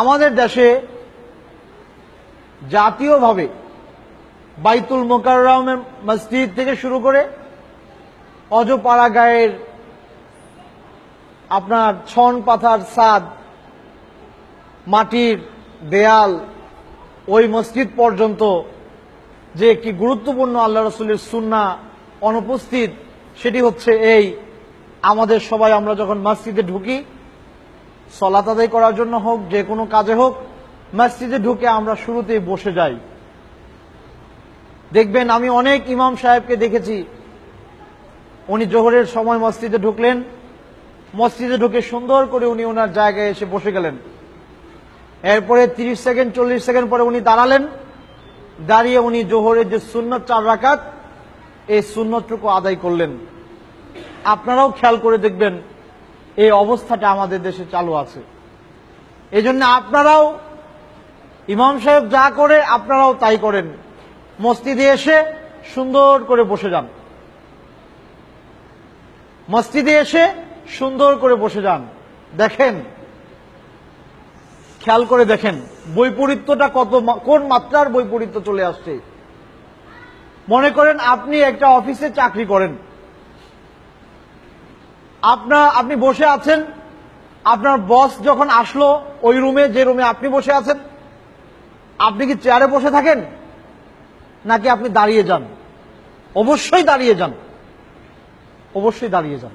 আমাদের দেশে জাতীয়ভাবে বাইতুল মোকাররমের মসজিদ থেকে শুরু করে অজপাড়া গায়ের আপনার ছন পাথার সাদ, মাটির দেয়াল, ওই মসজিদ পর্যন্ত যে একটি গুরুত্বপূর্ণ আল্লাহ রসুলের সুন্না অনুপস্থিত, সেটি হচ্ছে এই। আমাদের সবাই আমরা যখন মসজিদে ঢুকি সলাত আদায় করার জন্য হোক, যে কোনো কাজে হোক, মসজিদে ঢুকে আমরা শুরুতেই বসে যাই। দেখবেন আমি অনেক ইমাম সাহেবকে দেখেছি। উনি জোহরের সময় মসজিদে ঢুকলেন। মসজিদে ঢুকে সুন্দর করে উনি ওনার জায়গায় এসে বসে গেলেন। এরপরে তিরিশ সেকেন্ড, চল্লিশ সেকেন্ড পরে উনি দাঁড়ালেন। দাঁড়িয়ে উনি জোহরের যে সুন্নত চার রাকাত, এই সুন্নতটুকু আদায় করলেন। আপনারাও খেয়াল করে দেখবেন এই অবস্থাটা আমাদের দেশে চালু আছে। এই জন্য আপনারাও ইমাম সাহেব যা করে, আপনারাও তাই করেন। মসজিদে এসে সুন্দর করে বসে যান। মসজিদে এসে সুন্দর করে বসে যান। দেখেন, খেয়াল করে দেখেন, বৈপরীত্যটা কত কোন মাত্রার বৈপরীত্য চলে আসছে। মনে করেন আপনি একটা অফিসে চাকরি করেন। আপনার, আপনি বসে আছেন, আপনার বস যখন আসলো, ওই রুমে, যে রুমে আপনি বসে আছেন, আপনি কি চেয়ারে বসে থাকেন? নাকি আপনি দাঁড়িয়ে যান? অবশ্যই দাঁড়িয়ে যান। অবশ্যই দাঁড়িয়ে যান।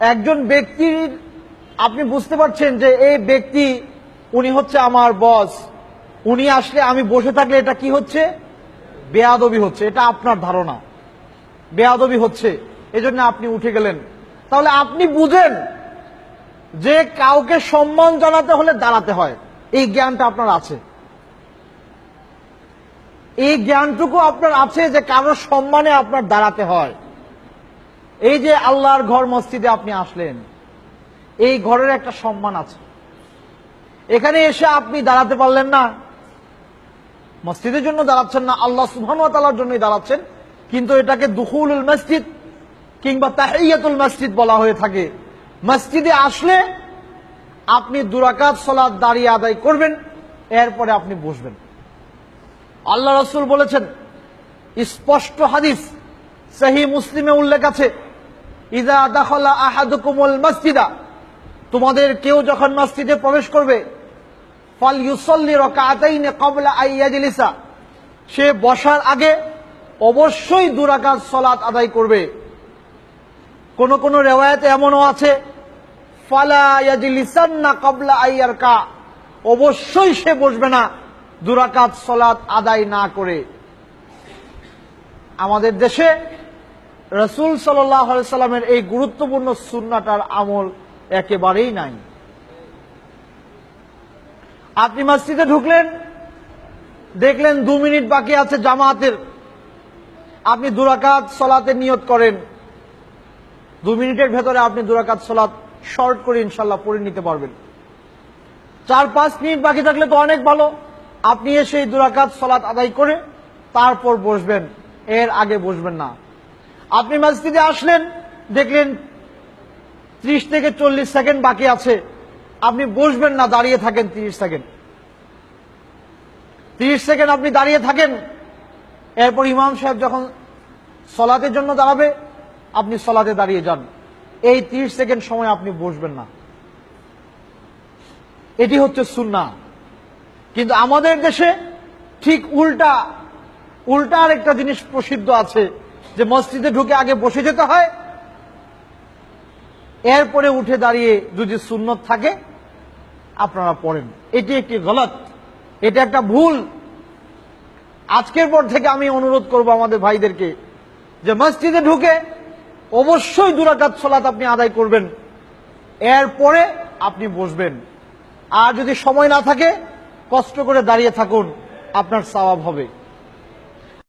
একজন ব্যক্তির, আপনি বুঝতে পারছেন যে এই ব্যক্তি, উনি হচ্ছে আমার বস। উনি আসলে আমি বসে থাকলে এটা কি হচ্ছে? বেয়াদবি হচ্ছে। এটা আপনার ধারণা। বেয়াদবি হচ্ছে। এজন্য আপনি উঠে গেলেন। তাহলে আপনি বুঝেন যে কাউকে সম্মান জানাতে হলে দাঁড়াতে হয়। এই জ্ঞানটা আপনার আছে। এই জ্ঞানটুকু আপনার আছে যে কারোর সম্মানে আপনার দাঁড়াতে হয়। এই যে আল্লাহর ঘর মসজিদে আপনি আসলেন, এই ঘরের একটা সম্মান আছে। এখানে এসে আপনি দাঁড়াতে পারলেন না। মসজিদের জন্য দাঁড়াচ্ছেন না, আল্লাহ সুবহান তালার জন্যই দাঁড়াচ্ছেন। কিন্তু এটাকে দুহুলুল মসজিদ কিংবা তাহিয়াতুল মসজিদ বলা হয়ে থাকে। মসজিদে আসলে আপনি দুরাকাত সলাদ দাঁড়িয়ে আদায় করবেন, এরপরে আপনি বসবেন। আল্লাহ রসুল বলেছেন, স্পষ্ট হাদিস সহি মুসলিমে উল্লেখ আছে, ইদা দাখলা আহাদুকুমুল মসজিদা তোমাদের কেউ যখন মসজিদে প্রবেশ করবে ফল ইউসল্লি রকাতাইনে কবলা আইয়াজলিসা সে বসার আগে অবশ্যই দুরাকাত সলাত আদায় করবে। কোন কোন রেওয়ায়তে এমনও আছে, ফালা ইয়াজলিসান্না কবলা আইয়ার কা অবশ্যই সে বসবে না দুরাকাত সলাত আদায় না করে। আমাদের দেশে রসুল সাল্লামের এই গুরুত্বপূর্ণ সুন্নাটার আমল একেবারেই নাই। আপনি মসজিদে ঢুকলেন, দেখলেন দু মিনিট বাকি আছে জামাতের। আপনি দুরাকাত সলাতে নিয়ত করেন। দু মিনিটের ভেতরে আপনি দুরাকাত সলাত শর্ট করে ইনশাল্লাহ পড়ে নিতে পারবেন। চার পাঁচ মিনিট বাকি থাকলে তো অনেক ভালো। আপনি এসে দুরাকাত সলাত আদায় করে তারপর বসবেন। এর আগে বসবেন না। আপনি মসজিদে আসলেন, দেখলেন ত্রিশ থেকে চল্লিশ সেকেন্ড বাকি আছে। আপনি বসবেন না, দাঁড়িয়ে থাকেন তিরিশ সেকেন্ড। তিরিশ সেকেন্ড আপনি দাঁড়িয়ে থাকেন। এরপর ইমাম সাহেব যখন সলাতের জন্য দাঁড়াবে আপনি সলাতে দাঁড়িয়ে যান। এই তিরিশ সেকেন্ড সময় আপনি বসবেন না। এটি হচ্ছে সুন্না কিন্তু আমাদের দেশে ঠিক উল্টা উল্টা আরেকটা জিনিস প্রসিদ্ধ আছে যে মসজিদে ঢুকে আগে বসে যেতে হয়, এরপরে উঠে দাঁড়িয়ে যদি সুন্নত থাকে, আপনারা পড়েন। এটি একটি গলত, এটা একটা ভুল। আজকের পর থেকে আমি অনুরোধ করব আমাদের ভাইদেরকে যে মসজিদে ঢুকে অবশ্যই দুরাকাত সলাত আপনি আদায় করবেন। এরপরে আপনি বসবেন। আর যদি সময় না থাকে, কষ্ট করে দাঁড়িয়ে থাকুন, আপনার সওয়াব হবে।